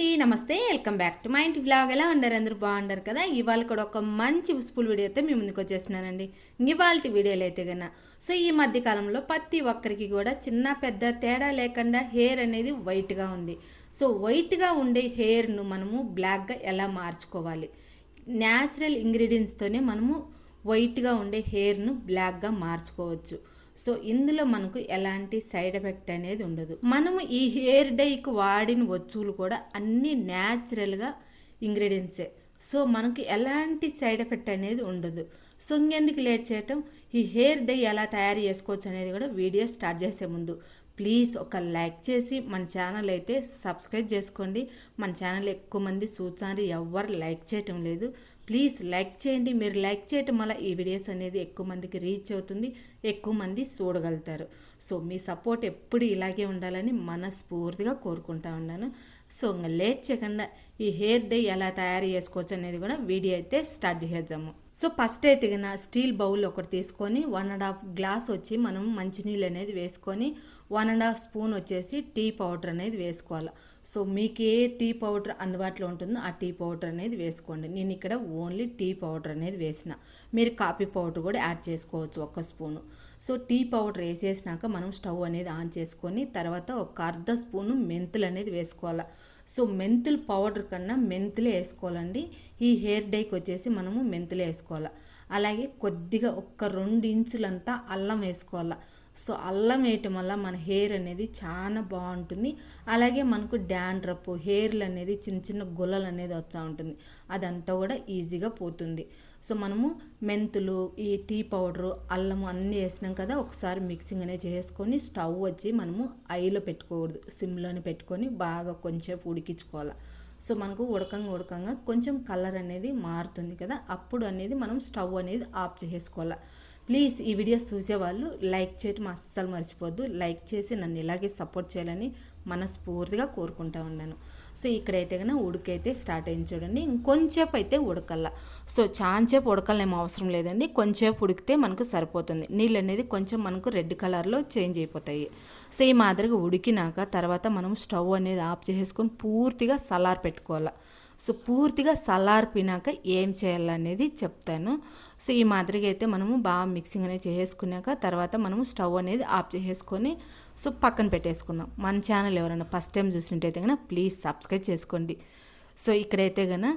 అండి. నమస్తే welcome back to మా ఇంటి బ్లాగ్ ఎలా ఉండరు అందరూ బాగుండరు కదా? ఇవాళ కూడా ఒక మంచి యూస్ఫుల్ వీడియో అయితే మీ ముందుకు వచ్చేసినానండి ఇవాళ వీడియోలు అయితే కన్నా సో ఈ మధ్య కాలంలో ప్రతి ఒక్కరికి కూడా చిన్న పెద్ద తేడా లేకుండా హెయిర్ అనేది వైట్గా ఉంది. సో వైట్గా ఉండే హెయిర్ను మనము బ్లాక్గా ఎలా మార్చుకోవాలి? న్యాచురల్ ఇంగ్రీడియంట్స్తోనే మనము వైట్గా ఉండే హెయిర్ను బ్లాక్గా మార్చుకోవచ్చు. సో ఇందులో మనకు ఎలాంటి సైడ్ ఎఫెక్ట్ అనేది ఉండదు. మనము ఈ హెయిర్ డైకి వాడిన వస్తువులు కూడా అన్నీ న్యాచురల్గా ఇంగ్రీడియంట్సే సో మనకు ఎలాంటి సైడ్ ఎఫెక్ట్ అనేది ఉండదు. సో ఇంకెందుకు లేట్ చేయటం? ఈ హెయిర్ డై ఎలా తయారు చేసుకోవచ్చు అనేది కూడా వీడియో స్టార్ట్ చేసే ముందు. ప్లీజ్ ఒక లైక్ చేసి మన ఛానల్ అయితే సబ్స్క్రైబ్ చేసుకోండి. మన ఛానల్ ఎక్కువ మంది చూసారు ఎవరు లైక్ చేయటం లేదు. ప్లీజ్ లైక్ చేయండి. మీరు లైక్ చేయటం వల్ల ఈ వీడియోస్ అనేది ఎక్కువ మందికి రీచ్ అవుతుంది ఎక్కువ మంది చూడగలుగుతారు. సో మీ సపోర్ట్ ఎప్పుడు ఇలాగే ఉండాలని మనస్ఫూర్తిగా కోరుకుంటా ఉన్నాను. సో ఇంకా లేట్ చేయకుండా ఈ హెయిర్ డై ఎలా తయారు చేసుకోవచ్చు అనేది కూడా వీడియో అయితే స్టార్ట్ చేసేద్దాము. సో ఫస్ట్ అయితే కన్నా స్టీల్ బౌల్ ఒకటి తీసుకొని వన్ అండ్ హాఫ్ గ్లాస్ వచ్చి మనం మంచినీళ్ళు అనేది వేసుకొని వన్ అండ్ హాఫ్ స్పూన్ వచ్చేసి టీ పౌడర్ అనేది వేసుకోవాలి. సో మీకు ఏ టీ పౌడర్ అందుబాటులో ఉంటుందో ఆ టీ పౌడర్ అనేది వేసుకోండి. నేను ఇక్కడ ఓన్లీ టీ పౌడర్ అనేది వేసిన. మీరు కాఫీ పౌడర్ కూడా యాడ్ చేసుకోవచ్చు ఒక స్పూను. సో టీ పౌడర్ వేసేసినాక మనం స్టవ్ అనేది ఆన్ చేసుకొని తర్వాత ఒక అర్ధ స్పూను మెంతులు అనేది వేసుకోవాలి. సో మెంతులు పౌడర్ కన్నా మెంతులే వేసుకోవాలండి. ఈ హెయిర్ డైకి వచ్చేసి మనము మెంతులే వేసుకోవాలి. అలాగే కొద్దిగా ఒక్క రెండు ఇంచులంతా అల్లం వేసుకోవాలి. సో అల్లం వేయటం వల్ల మన హెయిర్ అనేది చాలా బాగుంటుంది. అలాగే మనకు డాండ్రప్ హెయిర్లు అనేది చిన్న చిన్న గుల్లలు అనేది వస్తూ ఉంటుంది. అదంతా కూడా ఈజీగా పోతుంది. సో మనము మెంతులు ఈ టీ పౌడరు అల్లము అన్నీ వేసినాం కదా ఒకసారి మిక్సింగ్ అనేది చేసుకొని స్టవ్ వచ్చి మనము ఐలో పెట్టుకోకూడదు. సిమ్లోనే పెట్టుకొని బాగా కొంచెం ఉడికించుకోవాలి. సో మనకు ఉడకంగా ఉడకంగా కొంచెం కలర్ అనేది మారుతుంది కదా అప్పుడు అనేది మనం స్టవ్ అనేది ఆఫ్ చేసుకోవాలి. ప్లీజ్ ఈ వీడియోస్ చూసేవాళ్ళు లైక్ చేయటం అస్సలు మర్చిపోద్దు లైక్ చేసి నన్ను ఇలాగే సపోర్ట్ చేయాలని మనస్ఫూర్తిగా కోరుకుంటా ఉన్నాను. సో ఇక్కడైతే కన్నా ఉడికైతే స్టార్ట్ అయింది చూడండి. ఇంకొంచేపు అయితే ఉడకల్లా. సో చాంచేపు ఉడకలేమో అవసరం లేదండి. కొంచెంసేపు ఉడికితే మనకు సరిపోతుంది. నీళ్ళు అనేది కొంచెం మనకు రెడ్ కలర్లో చేంజ్ అయిపోతాయి. సో ఈ మాదిరిగా ఉడికినాక తర్వాత మనం స్టవ్ అనేది ఆఫ్ చేసుకొని పూర్తిగా సలార్ పెట్టుకోవాలి. సో పూర్తిగా సలార్పినాక ఏం చేయాలనేది చెప్తాను. సో ఈ మాదిరిగా అయితే మనము బాగా మిక్సింగ్ అనేది చేసేసుకున్నాక తర్వాత మనము స్టవ్ అనేది ఆఫ్ చేసేసుకొని సో పక్కన పెట్టేసుకుందాం. మన ఛానల్ ఎవరైనా ఫస్ట్ టైం చూసినట్టయితే కనుక ప్లీజ్ సబ్స్క్రైబ్ చేసుకోండి. సో ఇక్కడైతే కనుక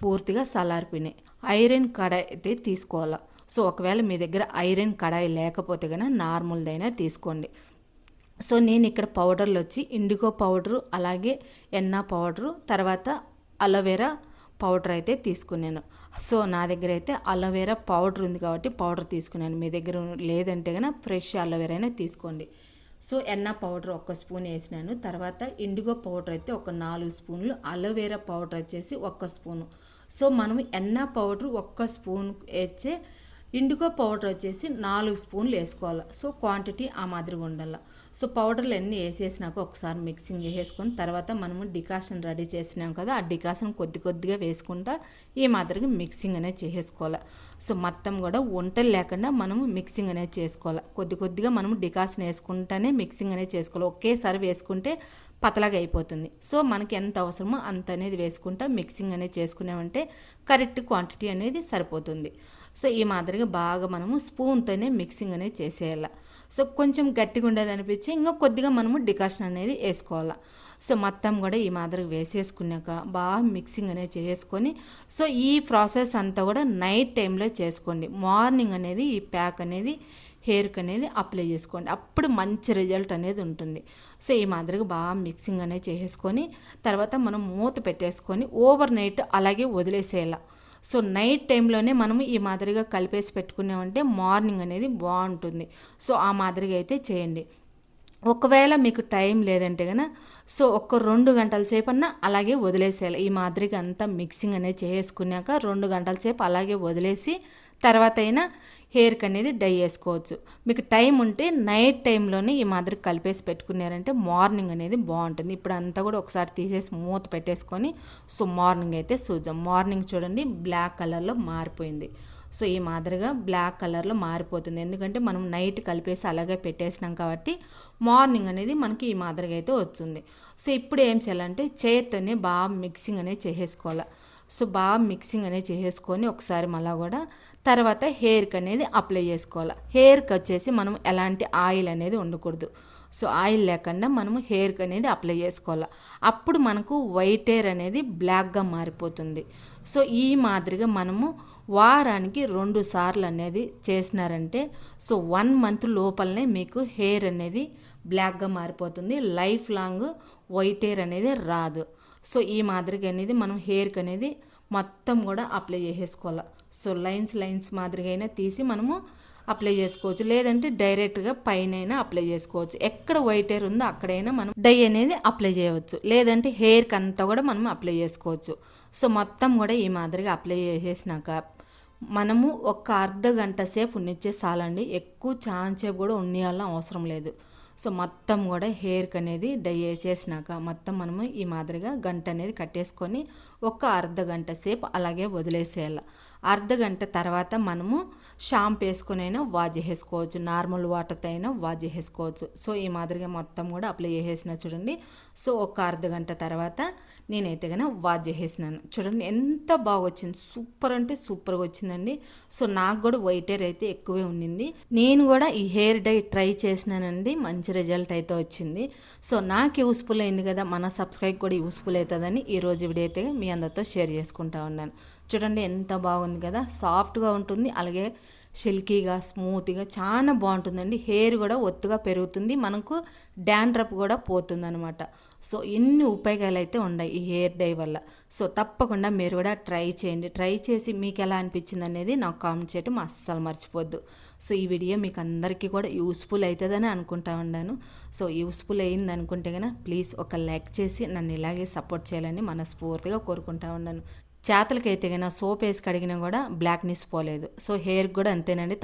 పూర్తిగా సలార్పినాయి. ఐరన్ కడాయి అయితే తీసుకోవాలా. సో ఒకవేళ మీ దగ్గర ఐరన్ కడాయి లేకపోతే కనుక నార్మల్దైనా తీసుకోండి. సో నేను ఇక్కడ పౌడర్లు వచ్చి ఇండిగో పౌడరు అలాగే ఎన్నా పౌడరు తర్వాత అలోవెరా పౌడర్ అయితే తీసుకున్నాను. సో నా దగ్గర అయితే అలోవెరా పౌడర్ ఉంది కాబట్టి పౌడర్ తీసుకున్నాను. మీ దగ్గర లేదంటే కనుక ఫ్రెష్ అలోవెరానే అయినా తీసుకోండి. సో ఎన్న పౌడర్ ఒక స్పూన్ వేసినాను. తర్వాత ఇండిగో పౌడర్ అయితే ఒక నాలుగు స్పూన్లు అలోవెరా పౌడర్ వచ్చేసి ఒక్క స్పూను. సో మనం ఎన్న పౌడర్ ఒక్క స్పూన్ వేస్తే ఇండిగో పౌడర్ వచ్చేసి నాలుగు స్పూన్లు వేసుకోవాలి. సో క్వాంటిటీ ఆ మాదిరిగా ఉండాలి. సో పౌడర్లు అన్నీ వేసేసినాక ఒకసారి మిక్సింగ్ వేసేసుకొని తర్వాత మనము డికాషన్ రెడీ చేసినాం కదా ఆ డికాషన్ కొద్ది కొద్దిగా వేసుకుంటా ఈ మాదిరిగా మిక్సింగ్ అనేది చేసేసుకోవాలి. సో మొత్తం కూడా వంటలు లేకుండా మనము మిక్సింగ్ అనేది చేసుకోవాలి. కొద్ది కొద్దిగా మనము డికాషన్ వేసుకుంటానే మిక్సింగ్ అనేది చేసుకోవాలి. ఒకేసారి వేసుకుంటే పతలాగా అయిపోతుంది. సో మనకి ఎంత అవసరమో అంత అనేది వేసుకుంటా మిక్సింగ్ అనేది చేసుకున్నామంటే కరెక్ట్ క్వాంటిటీ అనేది సరిపోతుంది. సో ఈ మాదిరిగా బాగా మనము స్పూన్తోనే మిక్సింగ్ అనేది చేసేయాలి. సో కొంచెం గట్టిగా ఉండేది అనిపించి ఇంకా కొద్దిగా మనము డికాషన్ అనేది వేసుకోవాలి. సో మొత్తం కూడా ఈ మాదిరిగా వేసేసుకున్నాక బాగా మిక్సింగ్ అనేది చేసుకొని సో ఈ ప్రాసెస్ అంతా కూడా నైట్ టైంలో చేసుకోండి. మార్నింగ్ అనేది ఈ ప్యాక్ అనేది హెయిర్కి అనేది అప్లై చేసుకోండి. అప్పుడు మంచి రిజల్ట్ అనేది ఉంటుంది. సో ఈ మాదిరిగా బాగా మిక్సింగ్ అనేది చేసేసుకొని తర్వాత మనం మూత పెట్టేసుకొని ఓవర్ నైట్ అలాగే వదిలేసేయాలి. సో నైట్ టైంలోనే మనము ఈ మాదిరిగా కలిపేసి పెట్టుకున్నామంటే మార్నింగ్ అనేది బాగుంటుంది. సో ఆ మాదిరిగా అయితే చేయండి. ఒకవేళ మీకు టైం లేదంటే కనుక సో ఒక రెండు గంటల సేపు అన్నా అలాగే వదిలేసేయాలి. ఈ మాదిరిగా అంతా మిక్సింగ్ అనేది చేసుకున్నాక రెండు గంటల సేపు అలాగే వదిలేసి తర్వాత అయినా హెయిర్కి అనేది డై వేసుకోవచ్చు మీకు టైం ఉంటే నైట్ టైంలోనే ఈ మాదిరి కలిపేసి పెట్టుకున్నారంటే మార్నింగ్ అనేది బాగుంటుంది. ఇప్పుడు అంతా కూడా ఒకసారి తీసేసి మూత పెట్టేసుకొని సో మార్నింగ్ అయితే చూద్దాం మార్నింగ్ చూడండి బ్లాక్ కలర్లో మారిపోయింది. సో ఈ మాదిరిగా బ్లాక్ కలర్లో మారిపోతుంది. ఎందుకంటే మనం నైట్ కలిపేసి అలాగే పెట్టేసినాం కాబట్టి మార్నింగ్ అనేది మనకి ఈ మాదిరిగా అయితే వచ్చింది. సో ఇప్పుడు ఏం చేయాలంటే చేత్తోనే బాగా మిక్సింగ్ అనేది చేసేసుకోవాలి. సో బాగా మిక్సింగ్ అనేది చేసేసుకొని ఒకసారి మళ్ళా కూడా తర్వాత హెయిర్కి అనేది అప్లై చేసుకోవాలి. హెయిర్కి వచ్చేసి మనం ఎలాంటి ఆయిల్ అనేది ఉండకూడదు సో ఆయిల్ లేకుండా మనము హెయిర్కి అనేది అప్లై చేసుకోవాలి. అప్పుడు మనకు వైట్ హెయిర్ అనేది బ్లాక్గా మారిపోతుంది. సో ఈ మాదిరిగా మనము వారానికి రెండు సార్లు అనేది చేసినారంటే సో వన్ మంత్ లోపలనే మీకు హెయిర్ అనేది బ్లాక్గా మారిపోతుంది. లైఫ్ లాంగ్ వైట్ హెయిర్ అనేది రాదు. సో ఈ మాదిరిగా అనేది మనం హెయిర్కి అనేది మొత్తం కూడా అప్లై చేసేసుకోవాలి. సో లైన్స్ లైన్స్ మాదిరిగా అయినా తీసి మనము అప్లై చేసుకోవచ్చు. లేదంటే డైరెక్ట్గా పైన అప్లై చేసుకోవచ్చు. ఎక్కడ వైట్ హెయిర్ ఉందో అక్కడైనా మనం డై అనేది అప్లై చేయవచ్చు. లేదంటే హెయిర్కి అంతా కూడా మనం అప్లై చేసుకోవచ్చు. సో మొత్తం కూడా ఈ మాదిరిగా అప్లై చేసేసినాక మనము ఒక అర్ధ గంట సేపు ఉన్నిచ్చే చాలండి ఎక్కువ చాలాసేపు కూడా ఉన్నియాలని అవసరం లేదు. సో మొత్తం కూడా హెయిర్కి అనేది డై వేసేసినాక మొత్తం మనము ఈ మాదిరిగా గంట అనేది కట్టేసుకొని ఒక అర్ధ గంట సేపు అలాగే వదిలేసేయాలి. అర్ధ గంట తర్వాత మనము షాంప్ వేసుకొని అయినా వాష్ చేసేసుకోవచ్చు. నార్మల్ వాటర్తో అయినా వాజ్ చేసేసుకోవచ్చు. సో ఈ మాదిరిగా మొత్తం కూడా అప్లై చేసేసిన చూడండి. సో ఒక అర్ధ గంట తర్వాత నేనైతే కనుక వాజ్ చేసేసినాను. చూడండి ఎంత బాగా వచ్చింది సూపర్ అంటే సూపర్గా వచ్చిందండి. సో నాకు కూడా వైట్ హెయిర్ అయితే ఎక్కువే ఉండింది. నేను కూడా ఈ హెయిర్ డై ట్రై చేసినానండి. మంచి రిజల్ట్ అయితే వచ్చింది. సో నాకు యూస్ఫుల్ అయింది కదా మన సబ్స్క్రైబ్ కూడా యూస్ఫుల్ అవుతుందని ఈరోజు వీడియో అయితే మీ అందరితో షేర్ చేసుకుంటా ఉన్నాను. చూడండి ఎంత బాగుంది కదా సాఫ్ట్గా ఉంటుంది. అలాగే సిల్కీగా స్మూత్గా చాలా బాగుంటుందండి. హెయిర్ కూడా ఒత్తుగా పెరుగుతుంది. మనకు డాండ్రప్ కూడా పోతుంది అనమాట సో ఎన్ని ఉపయోగాలు అయితే ఉన్నాయి ఈ హెయిర్ డై వల్ల. సో తప్పకుండా మీరు కూడా ట్రై చేయండి. ట్రై చేసి మీకు ఎలా అనిపించింది అనేది నాకు కామెంట్ చేయటం అస్సలు మర్చిపోద్దు. సో ఈ వీడియో మీకు అందరికీ కూడా యూస్ఫుల్ అవుతుందని అనుకుంటా ఉన్నాను. సో యూస్ఫుల్ అయింది అనుకుంటే కనుక ప్లీజ్ ఒక లైక్ చేసి నన్ను ఇలాగే సపోర్ట్ చేయాలని మనస్ఫూర్తిగా కోరుకుంటా ఉన్నాను. చేతలకైతే కనుక సోప్ వేసి కడిగినా కూడా బ్లాక్నెస్ పోలేదు. సో హెయిర్కి కూడా అంతేనండి.